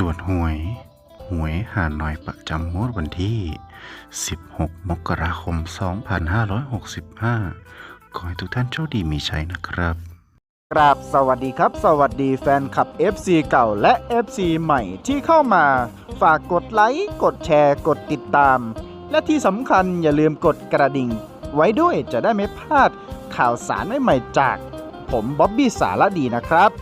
ตรวจหวย หวยหาหน่อยประจำงวดวันที่ 16 มกราคม 2565 ขอให้ทุกท่านโชคดีมีชัยนะครับ กราบสวัสดีครับ สวัสดีแฟนคลับ FC เก่าและ FC ใหม่ที่เข้ามา ฝากกดไลค์ กดแชร์ กดติดตาม และที่สำคัญอย่าลืมกดกระดิ่ง ไว้ด้วยจะได้ไม่พลาดข่าวสารใหม่ๆจาก ผมบ๊อบบี้สารดีนะครับ